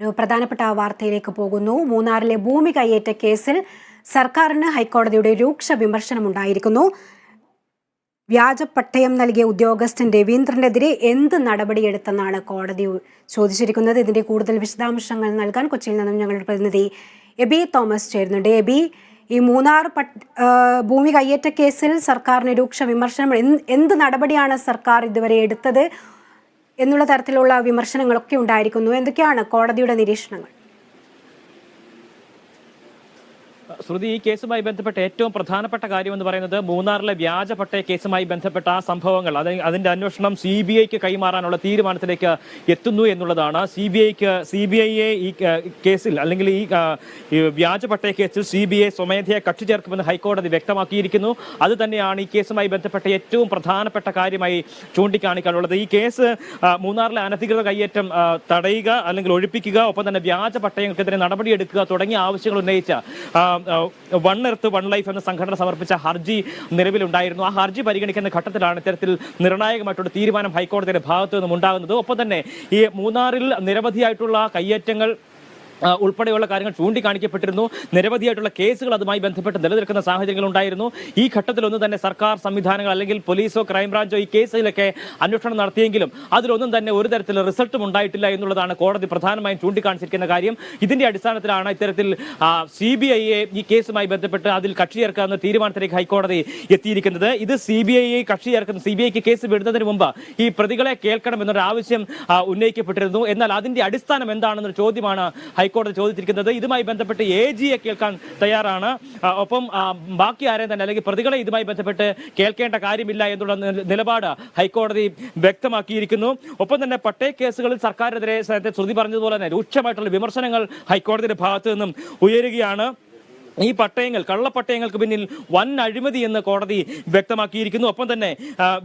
ഒരു പ്രധാനപ്പെട്ട വാർത്തയിലേക്ക് പോകുന്നു. മൂന്നാറിലെ ഭൂമി കയ്യേറ്റ കേസിൽ സർക്കാരിന് ഹൈക്കോടതിയുടെ രൂക്ഷ വിമർശനമുണ്ടായിരിക്കുന്നു. വ്യാജ പട്ടയം നൽകിയ ഉദ്യോഗസ്ഥൻ രവീന്ദ്രനെതിരെ എന്ത് നടപടിയെടുത്തെന്നാണ് കോടതി ചോദിച്ചിരിക്കുന്നത്. ഇതിന്റെ കൂടുതൽ വിശദാംശങ്ങൾ നൽകാൻ കൊച്ചിയിൽ നിന്നും ഞങ്ങളുടെ പ്രതിനിധി എബി തോമസ് ചേരുന്നുണ്ട്. എബി ഈ മൂന്നാർ ഭൂമി കയ്യേറ്റ കേസിൽ സർക്കാരിന് രൂക്ഷ വിമർശനം എന്ത് എന്ത് നടപടിയാണ് സർക്കാർ ഇതുവരെ എടുത്തത്? എന്നുള്ള തരത്തിലുള്ള വിമർശനങ്ങളൊക്കെ ഉണ്ടായിരിക്കുന്നു. എന്തൊക്കെയാണ് കോടതിയുടെ നിരീക്ഷണങ്ങൾ? ശ്രുതി ഈ കേസുമായി ബന്ധപ്പെട്ട ഏറ്റവും പ്രധാനപ്പെട്ട കാര്യം എന്ന് പറയുന്നത് മൂന്നാറിലെ വ്യാജ പട്ടയ കേസുമായി ബന്ധപ്പെട്ട ആ സംഭവങ്ങൾ. അത് അതിന്റെ അന്വേഷണം സി ബി ഐക്ക് കൈമാറാനുള്ള തീരുമാനത്തിലേക്ക് എത്തുന്നു എന്നുള്ളതാണ്. സി ബി ഐക്ക് സി ബി ഐയെ ഈ കേസിൽ അല്ലെങ്കിൽ ഈ വ്യാജ പട്ടയ കേസിൽ സി ബി ഐ സ്വമേധയെ കക്ഷി ചേർക്കുമെന്ന് ഹൈക്കോടതി വ്യക്തമാക്കിയിരിക്കുന്നു. അത് തന്നെയാണ് ഈ കേസുമായി ബന്ധപ്പെട്ട ഏറ്റവും പ്രധാനപ്പെട്ട കാര്യമായി ചൂണ്ടിക്കാണിക്കാനുള്ളത്. ഈ കേസ് മൂന്നാറിലെ അനധികൃത കയ്യേറ്റം തടയുക അല്ലെങ്കിൽ ഒഴിപ്പിക്കുക ഒപ്പം തന്നെ വ്യാജ പട്ടയങ്ങൾക്കെതിരെ നടപടിയെടുക്കുക തുടങ്ങിയ ആവശ്യങ്ങൾ ഉന്നയിച്ച വൺ എർത്ത് വൺ ലൈഫ് എന്ന സംഘടന സമർപ്പിച്ച ഹർജി നിലവിലുണ്ടായിരുന്നു. ആ ഹർജി പരിഗണിക്കുന്ന ഘട്ടത്തിലാണ് ഇത്തരത്തിൽ നിർണായകമായിട്ടുള്ള തീരുമാനം ഹൈക്കോടതിയുടെ ഭാഗത്തു നിന്നും ഉണ്ടാകുന്നത്. ഒപ്പം തന്നെ ഈ മൂന്നാറിൽ നിരവധിയായിട്ടുള്ള കയ്യേറ്റങ്ങൾ ഉൾപ്പെടെയുള്ള കാര്യങ്ങൾ ചൂണ്ടിക്കാണിക്കപ്പെട്ടിരുന്നു. നിരവധിയായിട്ടുള്ള കേസുകൾ അതുമായി ബന്ധപ്പെട്ട് നിലനിൽക്കുന്ന സാഹചര്യങ്ങൾ ഉണ്ടായിരുന്നു. ഈ ഘട്ടത്തിലൊന്നും തന്നെ സർക്കാർ സംവിധാനങ്ങൾ അല്ലെങ്കിൽ പോലീസോ ക്രൈംബ്രാഞ്ചോ ഈ കേസിലൊക്കെ അന്വേഷണം നടത്തിയെങ്കിലും അതിലൊന്നും തന്നെ ഒരു തരത്തിൽ റിസൾട്ടും ഉണ്ടായിട്ടില്ല എന്നുള്ളതാണ് കോടതി പ്രധാനമായും ചൂണ്ടിക്കാണിച്ചിരിക്കുന്ന കാര്യം. ഇതിന്റെ അടിസ്ഥാനത്തിലാണ് ഇത്തരത്തിൽ സി ബി ഐയെ ഈ കേസുമായി ബന്ധപ്പെട്ട് അതിൽ കക്ഷി ചേർക്കാവുന്ന തീരുമാനത്തിലേക്ക് ഹൈക്കോടതി എത്തിയിരിക്കുന്നത്. ഇത് സി ബി ഐയെ കക്ഷി ചേർക്കുന്ന സി ബി ഐക്ക് കേസ് വിടുന്നതിന് മുമ്പ് ഈ പ്രതികളെ കേൾക്കണം എന്നൊരു ആവശ്യം ഉന്നയിക്കപ്പെട്ടിരുന്നു. എന്നാൽ അതിന്റെ അടിസ്ഥാനം എന്താണെന്നൊരു ചോദ്യമാണ് ഹൈക്കോടതി ചോദിച്ചിരിക്കുന്നത് ഇതുമായി ബന്ധപ്പെട്ട് എ ജിയെ കേൾക്കാൻ തയ്യാറാണ്. ഒപ്പം ബാക്കി ആരെയും തന്നെ അല്ലെങ്കിൽ പ്രതികളെ ഇതുമായി ബന്ധപ്പെട്ട് കേൾക്കേണ്ട കാര്യമില്ല എന്നുള്ള നിലപാട് ഹൈക്കോടതി വ്യക്തമാക്കിയിരിക്കുന്നു. ഒപ്പം തന്നെ പട്ടേ കേസുകളിൽ സർക്കാരിനെതിരെ ശ്രുതി പറഞ്ഞതുപോലെ തന്നെ രൂക്ഷമായിട്ടുള്ള വിമർശനങ്ങൾ ഹൈക്കോടതിയുടെ ഭാഗത്തു നിന്നും ഉയരുകയാണ്. ഈ പട്ടയങ്ങൾ കള്ളപ്പട്ടയങ്ങൾക്ക് പിന്നിൽ വൻ അഴിമതി എന്ന് കോടതി വ്യക്തമാക്കിയിരിക്കുന്നു. ഒപ്പം തന്നെ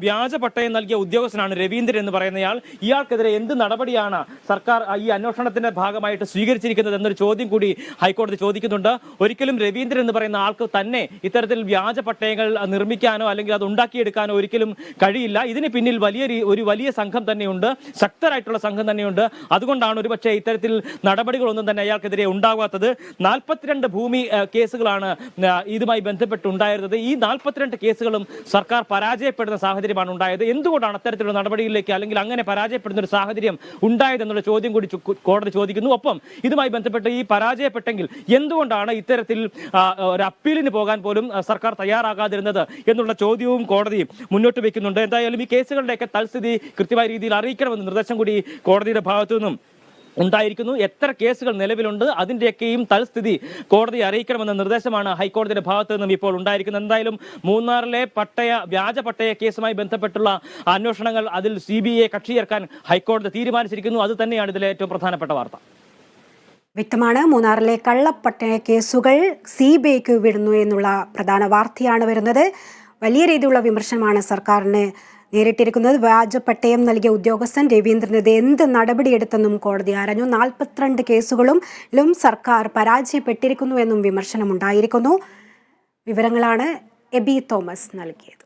വ്യാജ പട്ടയം നൽകിയ ഉദ്യോഗസ്ഥനാണ് രവീന്ദ്രൻ എന്ന് പറയുന്നയാൾ. ഇയാൾക്കെതിരെ എന്ത് നടപടിയാണ് സർക്കാർ ഈ അന്വേഷണത്തിന്റെ ഭാഗമായിട്ട് സ്വീകരിച്ചിരിക്കുന്നത് എന്നൊരു ചോദ്യം കൂടി ഹൈക്കോടതി ചോദിക്കുന്നുണ്ട്. ഒരിക്കലും രവീന്ദ്രൻ എന്ന് പറയുന്ന ആൾക്ക് തന്നെ ഇത്തരത്തിൽ വ്യാജ പട്ടയങ്ങൾ നിർമ്മിക്കാനോ അല്ലെങ്കിൽ അത് ഉണ്ടാക്കിയെടുക്കാനോ ഒരിക്കലും കഴിയില്ല. ഇതിന് പിന്നിൽ വലിയ ഒരു വലിയ സംഘം തന്നെയുണ്ട്. ശക്തരായിട്ടുള്ള സംഘം തന്നെയുണ്ട്. അതുകൊണ്ടാണ് ഒരുപക്ഷെ ഇത്തരത്തിൽ നടപടികളൊന്നും തന്നെ അയാൾക്കെതിരെ ഉണ്ടാകാത്തത് നാൽപ്പത്തിരണ്ട് ഭൂമി കേസുകളാണ് ഇതുമായി ബന്ധപ്പെട്ടുണ്ടായിരുന്നത്. ഈ നാൽപ്പത്തിരണ്ട് കേസുകളും സർക്കാർ പരാജയപ്പെടുന്ന സാഹചര്യമാണ് ഉണ്ടായത്. എന്തുകൊണ്ടാണ് അത്തരത്തിലുള്ള നടപടിയിലേക്ക് അല്ലെങ്കിൽ അങ്ങനെ പരാജയപ്പെടുന്ന ഒരു സാഹചര്യം ഉണ്ടായതെന്നുള്ള ചോദ്യം കൂടി കോടതി ചോദിക്കുന്നു. ഒപ്പം ഇതുമായി ബന്ധപ്പെട്ട് ഈ പരാജയപ്പെട്ടെങ്കിൽ എന്തുകൊണ്ടാണ് ഇത്തരത്തിൽ ഒരു അപ്പീലിന് പോകാൻ പോലും സർക്കാർ തയ്യാറാകാതിരുന്നത് എന്നുള്ള ചോദ്യവും കോടതി മുന്നോട്ട് വയ്ക്കുന്നുണ്ട് എന്തായാലും ഈ കേസുകളുടെയൊക്കെ തൽസ്ഥിതി കൃത്യമായ രീതിയിൽ അറിയിക്കണമെന്ന് നിർദ്ദേശം കൂടി കോടതിയുടെ ഭാഗത്തു നിന്നും ഉണ്ടായിരിക്കുന്നു. എത്ര കേസുകൾ നിലവിലുണ്ട് അതിന്റെയൊക്കെയും തൽസ്ഥിതി കോടതി അറിയിക്കണമെന്ന നിർദ്ദേശമാണ് ഹൈക്കോടതിയുടെ ഭാഗത്ത് നിന്നും ഇപ്പോൾ ഉണ്ടായിരിക്കുന്നത്. എന്തായാലും മൂന്നാറിലെ പട്ടയ വ്യാജ പട്ടയ കേസുമായി ബന്ധപ്പെട്ടുള്ള അന്വേഷണങ്ങൾ അതിൽ സി ബി ഐ കക്ഷി ചേർക്കാൻ ഹൈക്കോടതി തീരുമാനിച്ചിരിക്കുന്നു. അത് തന്നെയാണ് ഇതിലെ ഏറ്റവും പ്രധാനപ്പെട്ട വാർത്ത. വ്യക്തമാണ് മൂന്നാറിലെ കള്ളപ്പട്ടയ കേസുകൾ സി ബി ഐക്ക് വിടുന്നു എന്നുള്ള പ്രധാന വാർത്തയാണ് വരുന്നത്. വലിയ രീതിയിലുള്ള വിമർശനമാണ് സർക്കാരിന് നേരിട്ടിരിക്കുന്നത് വ്യാജ പട്ടയം നൽകിയ ഉദ്യോഗസ്ഥൻ രവീന്ദ്രനെതിരെ എന്ത് നടപടിയെടുത്തെന്നും കോടതി ആരാഞ്ഞു. നാൽപ്പത്തിരണ്ട് കേസുകളിലും സർക്കാർ പരാജയപ്പെട്ടിരിക്കുന്നു എന്നും വിമർശനമുണ്ടായിരിക്കുന്നു. വിവരങ്ങളാണ് എബി തോമസ് നൽകിയത്.